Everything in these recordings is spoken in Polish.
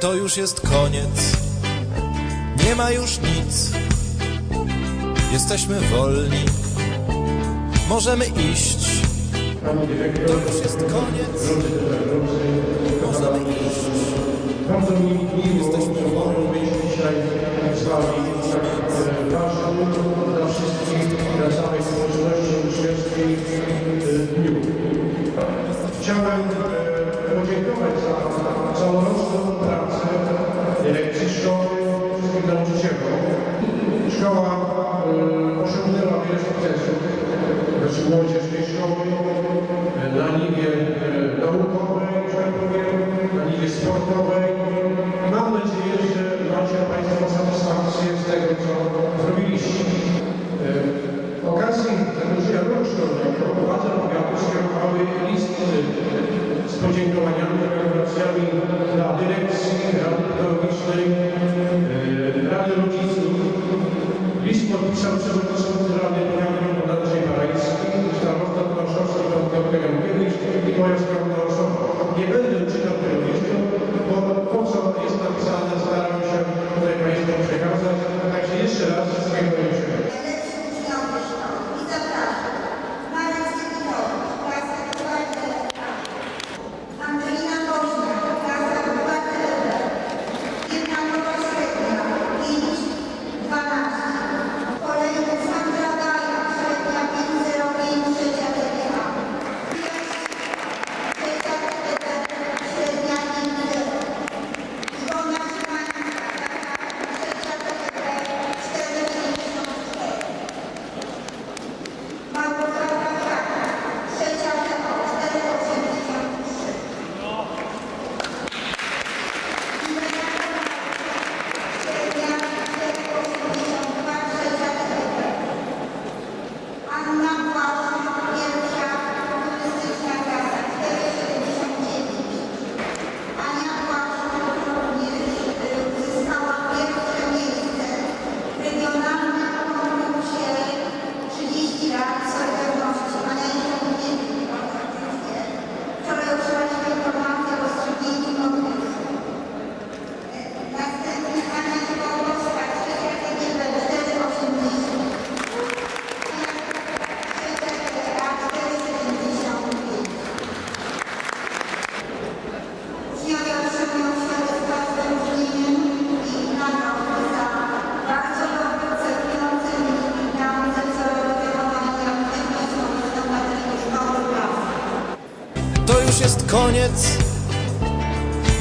To już jest koniec, nie ma już nic. Jesteśmy wolni, możemy iść. To już jest koniec, możemy iść. Bardzo mi miło, Jesteśmy wolni. Na niwie e, naukowej, że tak powiem, na niwie sportowej. Mam nadzieję, że macie Państwo satysfakcję z tego, co zrobiliście. E, W okazji zakończenia roku szkolnego władze powiatu skierowały list e, z podziękowaniami gratulacjami dla dyrekcji, Rady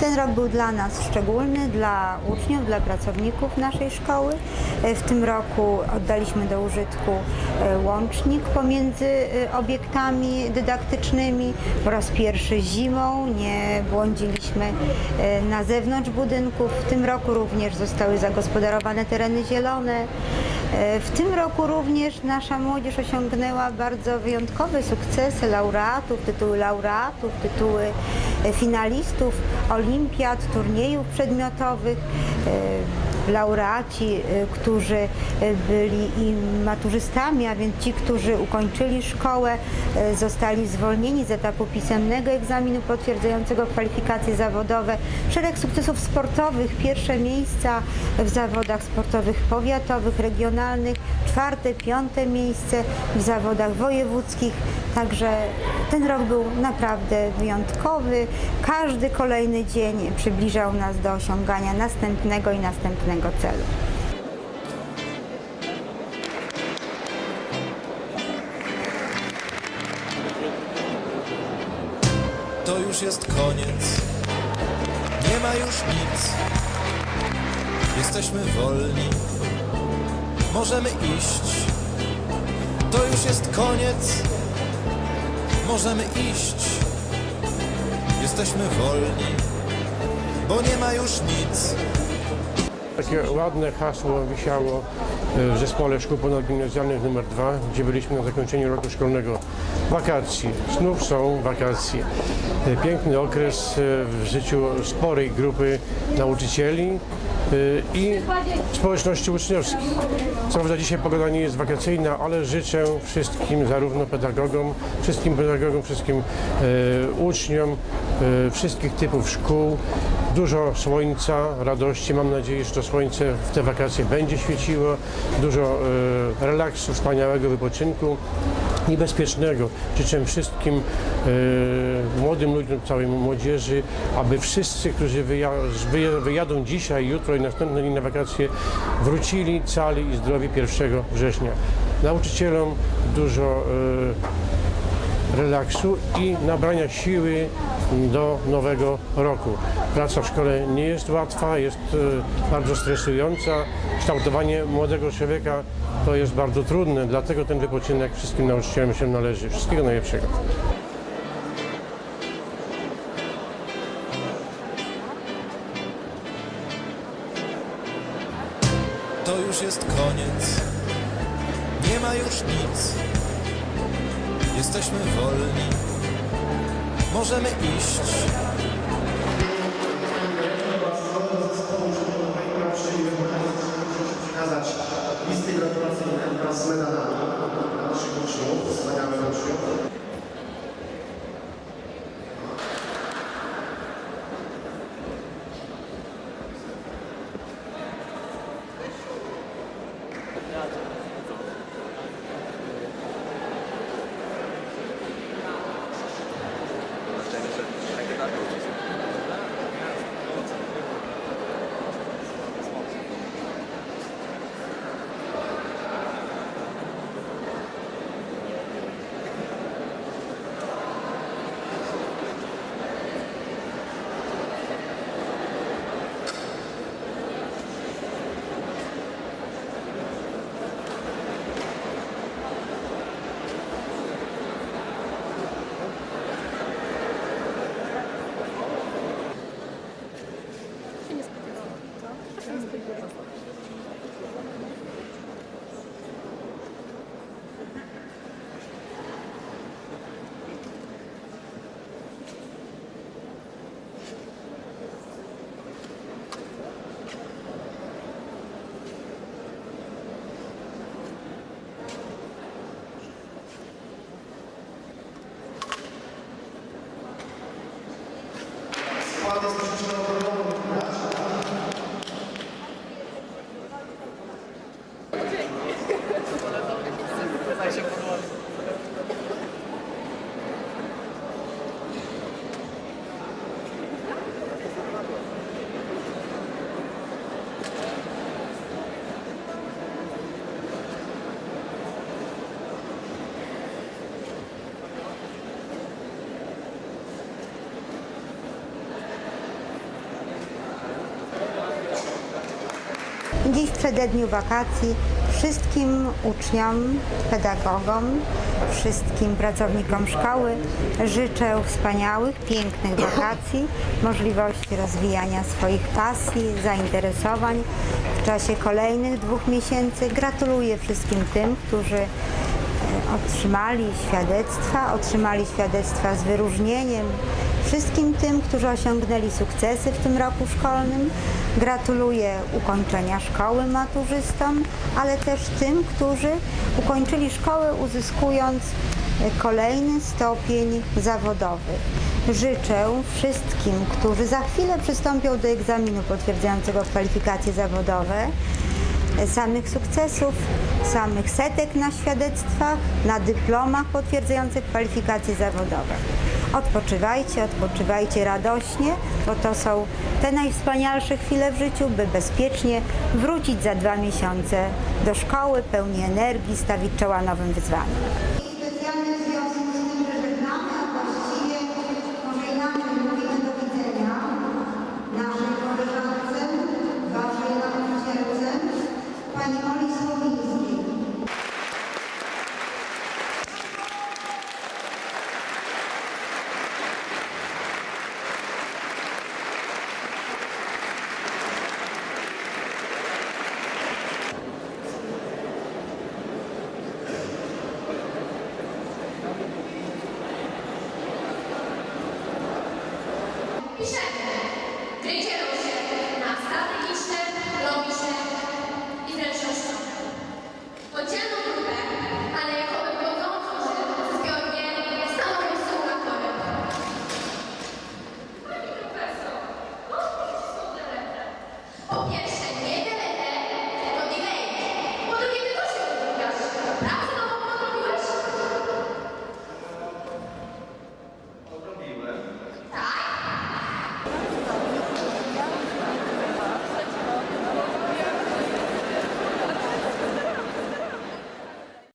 Ten rok był dla nas szczególny, dla uczniów, dla pracowników naszej szkoły. E, W tym roku oddaliśmy do użytku e, łącznik pomiędzy e, obiektami dydaktycznymi. Po raz pierwszy zimą nie błądziliśmy na zewnątrz budynków. W tym roku również zostały zagospodarowane tereny zielone. E, W tym roku również nasza młodzież osiągnęła bardzo wyjątkowe sukcesy laureatów, tytuły laureatów, tytuły e, finalistów olimpiad, turniejów przedmiotowych. Laureaci, e, którzy e, byli i maturzystami, a więc ci, którzy ukończyli szkołę, e, zostali zwolnieni z etapu pisemnego egzaminu potwierdzającego kwalifikacje zawodowe. Szereg sukcesów sportowych, pierwsze miejsca w zawodach sportowych powiatowych, regionalnych, czwarte, piąte miejsce w zawodach wojewódzkich. Także ten rok był naprawdę wyjątkowy. Każdy kolejny dzień przybliżał nas do osiągania następnego i następnego celu. To już jest koniec, nie ma już nic. Jesteśmy wolni, możemy iść. To już jest koniec, możemy iść. Jesteśmy wolni, bo nie ma już nic. Takie ładne hasło wisiało e, w zespole szkół ponadgimnazjalnych nr 2, gdzie byliśmy na zakończeniu roku szkolnego. Wakacji, znów są wakacje. E, Piękny okres e, w życiu sporej grupy nauczycieli i społeczności uczniowskich. Co prawda dzisiaj pogoda nie jest wakacyjna, ale życzę wszystkim, zarówno pedagogom, wszystkim pedagogom, wszystkim uczniom wszystkich typów szkół, dużo słońca, radości. Mam nadzieję, że to słońce w te wakacje będzie świeciło, dużo e, relaksu, wspaniałego wypoczynku i bezpiecznego. Życzę wszystkim e, młodym ludziom, całej młodzieży, aby wszyscy, którzy wyja wyja- wyjadą dzisiaj, jutro i następne dni na wakacje, wrócili cali i zdrowi 1 września. Nauczycielom dużo e, relaksu i nabrania siły do nowego roku. Praca w szkole nie jest łatwa, jest e, bardzo stresująca. Kształtowanie młodego człowieka to jest bardzo trudne, dlatego ten wypoczynek wszystkim nauczycielom się należy. Wszystkiego najlepszego. To już jest koniec. Nie ma już nic. Jesteśmy wolni. Możemy iść. przekazać listy gratulacyjne wraz z medalami dla naszych uczniów, wspaniałych uczniów. не сподівалася. Dziś w przededniu wakacji wszystkim uczniom, pedagogom, wszystkim pracownikom szkoły życzę wspaniałych, pięknych wakacji, możliwości rozwijania swoich pasji, zainteresowań w czasie kolejnych dwóch miesięcy. Gratuluję wszystkim tym, którzy otrzymali świadectwa, otrzymali świadectwa z wyróżnieniem. Wszystkim tym, którzy osiągnęli sukcesy w tym roku szkolnym, gratuluję ukończenia szkoły maturzystom, ale też tym, którzy ukończyli szkołę uzyskując kolejny stopień zawodowy. Życzę wszystkim, którzy za chwilę przystąpią do egzaminu potwierdzającego kwalifikacje zawodowe, samych sukcesów, samych setek na świadectwach, na dyplomach potwierdzających kwalifikacje zawodowe. Odpoczywajcie, odpoczywajcie radośnie, bo to są te najwspanialsze chwile w życiu, by bezpiecznie wrócić za dwa miesiące do szkoły, pełni energii, stawić czoła nowym wyzwaniom. Piszemy. Grycie